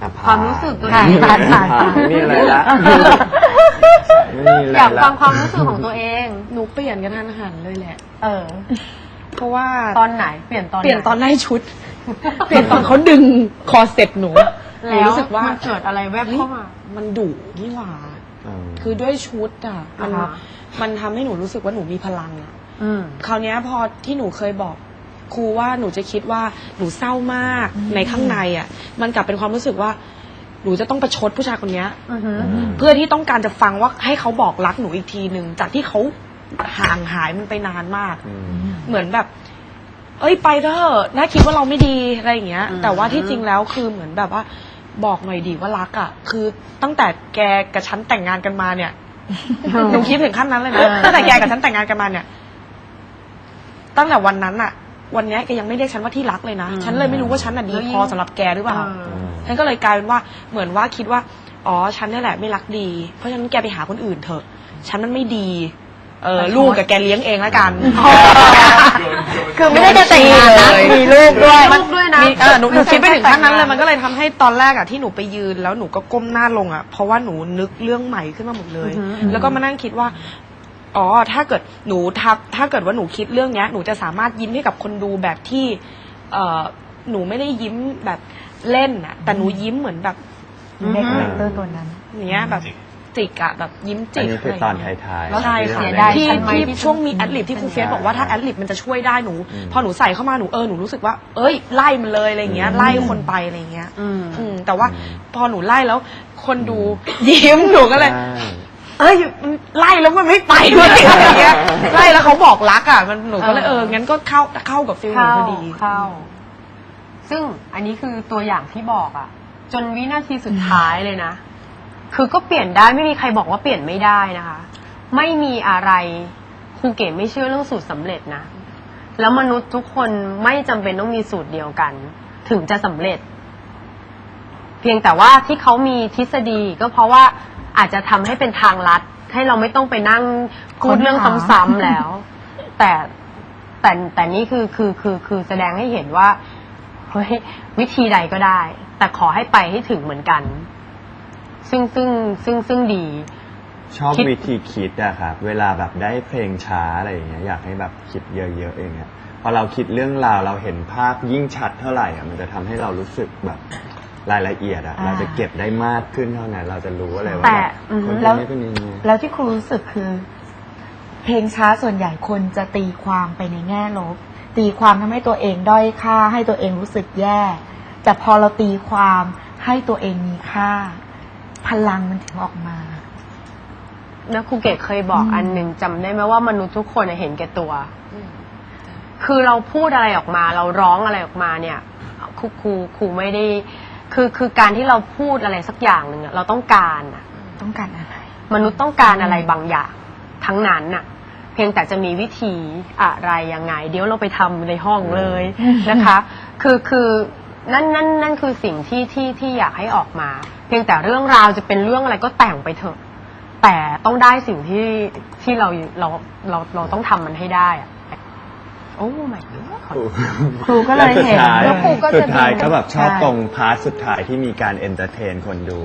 อะความรู้สึกตัวเองผ่านผ่านผ่านไม่มีอะไรละไม่มีอะไรอยากละฟังความรู้สึกของตัวเอง หนูเปลี่ยนกันทันหันเลยแหละ เออ เพราะว่าตอนไหนเปลี่ยนตอนไหเปลี่ยนตอนไล่ชุด เปลี่ยนตอนเขาดึงคอเซ็ตหนูหนูแล้วรู้สึกว่ามันเกิดอะไรแวบเข้ามามันดุนี่หว่าอืมคือด้วยชุดอะมันอ่าฮะมันทำให้หนูรู้สึกว่าหนูมีพลังอะอืมคราวเนี้ยพอที่หนูเคยบอก ครูว่าหนูจะคิดว่าหนูเศร้ามากในข้างในอะ มันกลับเป็นความรู้สึกว่า หนูจะต้องประชดผู้ชายคนเนี้ย อือหือเพื่อที่ต้องการจะฟังว่าให้เขาบอกรักหนูอีกทีหนึ่งจากที่เขาห่างหายมันไปนานมาก อืม เหมือนแบบ เอ้ยไปเถอะน่าคิดว่าเราไม่ดีอะไรอย่างเงี้ย อืม แต่ว่าที่จริงแล้วคือเหมือนแบบว่า บอกหน่อยดีว่ารักอะ คือตั้งแต่แกกับฉันแต่งงานกันมาเนี่ย หนูคิดถึงขั้นนั้นเลยนะตั้งแต่แกกับฉันแต่งงานกันมาเนี่ย ตั้งแต่วันนั้นอะ วันเนี้ยแกยังไม่เรียกฉันว่าที่รักเลยนะฉันเลยไม่รู้ว่าฉันน่ะดีพอสำหรับแกหรือเปล่าเออฉันก็เลยกลายเป็นว่าเหมือนว่าคิดว่าอ๋อฉันนี่แหละไม่รักดี เพราะฉะนั้นแกไปหาคนอื่นเถอะ ฉันมันไม่ดีเออลูกกับแกเลี้ยงเองแล้วกันคือไม่ได้จะแต่งงานนะเลยมีลูกด้วย ลูกด้วยนะ มีเออหนูหนูคิดไปถึงขั้นนั้นเลยมันก็เลยทำให้ตอนแรกอะที่หนูไปยืนแล้วหนูก็ก้มหน้าลงอะเพราะว่าหนูนึกเรื่องใหม่ขึ้นมาหมดเลยอือหือแล้วก็มานั่งคิดว่า อ๋อ ถ้าเกิดหนูทับถ้าเกิดว่าหนูคิดเรื่องเนี้ย หนูจะสามารถยิ้มให้กับคนดูแบบที่ เออหนูไม่ได้ยิ้มแบบเล่นอะแต่หนูยิ้มเหมือนแบบอือหือคาแรคเตอร์ตัวนั้น เนี้ยแบบจิกอะแบบยิ้มอัจินกนี้คือตอนท้ายๆ ใช่ค่ะเสียดายที่ฉันไหมที่ที่ช่วงมีแอดลิบที่ครูเฟียสบอกว่าถ้าแอดลิบมันจะช่วยได้หนู อืม พอหนูใส่เข้ามาหนูเออหนูรู้สึกว่า เอ้ยไล่มันเลยอะไรเงี้ย ไล่คนไปอะไรเงี้ย อืมอืมแต่ว่าพอหนูไล่แล้ว คนดูยิ้มหนูก็เลย ใช่ เอ้ยมันไล่แล้วมันไม่ไปด้วยอะไรเงี้ยไล่แล้วเขาบอกรักอะมันหนูก็เลยเอเออองั้นก็เข้าเข้ากับฟิลหนูเข้าพอดีเข้า ซึ่งอันนี้คือตัวอย่างที่บอกอะจนวินาทีสุดท้ายเลยนะ คือก็เปลี่ยนได้ไม่มีใครบอกว่าเปลี่ยนไม่ได้นะคะ ไม่มีอะไรครูเก๋ไม่เชื่อเรื่องสูตรสำเร็จนะ แล้วมนุษย์ทุกคนไม่จำเป็นต้องมีสูตรเดียวกัน ถึงจะสำเร็จ เพียงแต่ว่าที่เขามีทฤษฎีก็เพราะว่า อาจจะทำให้เป็นทางลัด ให้เราไม่ต้องไปนั่งพูดเรื่องซ้ำๆแล้ว แต่แต่แต่นี่คือคือคือคือแสดงให้เห็นว่าเฮ้ยวิธีใดก็ได้ แต่ขอให้ไปให้ถึงเหมือนกัน ซึ่งซึ่งซึ่งซึ่งดี ชอบคิด วิธีคิดอะครับเวลาแบบได้เพลงช้าอะไรอย่างเงี้ยอยากให้แบบคิดเยอะๆอย่างเงี้ยพอเราคิดเรื่องราวเราเห็นภาพยิ่งชัดเท่าไหร่อะมันจะทำให้เรารู้สึกแบบ รายละเอียดอะอ่า เราจะเก็บได้มากขึ้นเท่านั้นเราจะรู้อะไรว่าแต่แบบอือฮึคนแล้วนี้เป็นอย่างนี้แล้วที่ครูรู้สึกคือ เพลงช้าส่วนใหญ่คนจะตีความไปในแง่ลบ ตีความทำให้ตัวเองด้อยค่า ให้ตัวเองรู้สึกแย่ แต่พอเราตีความให้ตัวเองมีค่า พลังมันถึงออกมา แล้วครูเกศเคยบอกอืม อันหนึ่งจำได้ไหมว่ามนุษย์ทุกคนน่ะเห็นแก่ตัว คือเราพูดอะไรออกมา เราร้องอะไรออกมาเนี่ยครูครูครูไม่ได้ คือคือการที่เราพูดอะไรสักอย่างหนึ่งอะเราต้องการอะต้องการอะไร มนุษย์ต้องการอะไรบางอย่าง ทั้งนั้นน่ะ เพียงแต่จะมีวิธีอะไรยังไง เดี๋ยวเราไปทำในห้องเลยนะคะ คือคือนั่นนั่นนั่นคือสิ่งที่ที่ที่อยากให้ออกมา เพียงแต่เรื่องราวจะเป็นเรื่องอะไรก็แต่งไปเถอะ แต่ต้องได้สิ่งที่ที่เราเราเราเราต้องทำมันให้ได้อะ โอ้ my god ครูครูก็เลยแวสุดเห็นท้ายแล้วครูก็จะสุดท้ายดูก็แบบชอบใช่ตรงพาร์ทสุดท้ายที่มีการเอนเตอร์เทนคนดู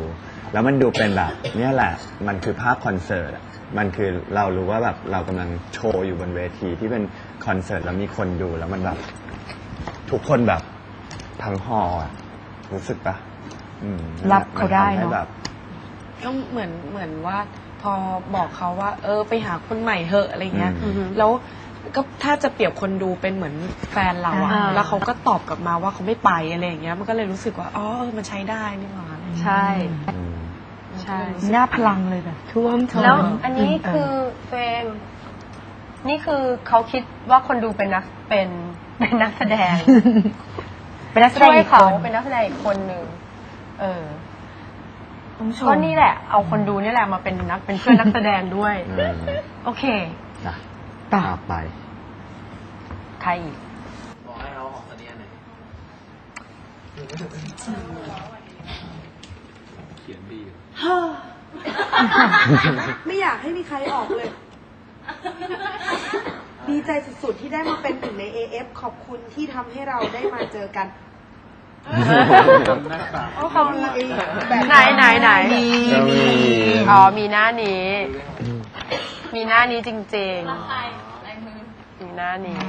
แล้วมันดูเป็นแบบเนี่ยแหละ มันคือภาพคอนเสิร์ตอะมันคือเรารู้ว่าแบบเรากำลังโชว์อยู่บนเวทีที่เป็นคอนเสิร์ตแล้วมีคนดูแล้วมันแบบ ทุกคนแบบทั้งฮอลล์อะรู้สึกปะอืมรับเขาได้เนอะมัทำให้แบบก็เหมือนเหมือนว่าพอบอกเขาว่า เออไปหาคนใหม่เหอะอะไรเงี้ยอืมแล้ว ก็ถ้าจะเปรียบคนดูเป็นเหมือนแฟนเราอะอ่า แล้วเขาก็ตอบกลับมาว่าเขาไม่ไปอะไรอย่างเงี้ยมันก็เลยรู้สึกว่าอ๋อเออมันใช้ได้นี่หว่าใช่ อืม ใช่ หน้าพลังเลยแบบท่วมท้นแล้วอันนี้เคือตัวเอง นี่คือเขาคิดว่าคนดูเป็นนักเป็นเป็นนักแสดง เป็นนักแสดช่งวยอีกคเขานเป็นนักแสดงอีกคนหนึ่งเออต้องชม ก็นี่แหละ เอาคนดูนี่แหละมาเป็นนักเป็นเพื่อนนักแสดงด้วย อืมโอเค นะ ต่อต่อไป ใครอีก บอกให้เอาของตัวนี้อันไหนเขียนดีไม่อยากให้มีใครออกเลย ดีใจสุดๆ ที่ได้มาเป็นหนึ่งใน AF ขอบคุณที่ทำให้เราได้มาเจอกันไหนไหนไหนก็มี อ๋อมีหน้านี้ มีหน้านี้จริงๆมี หน้านี้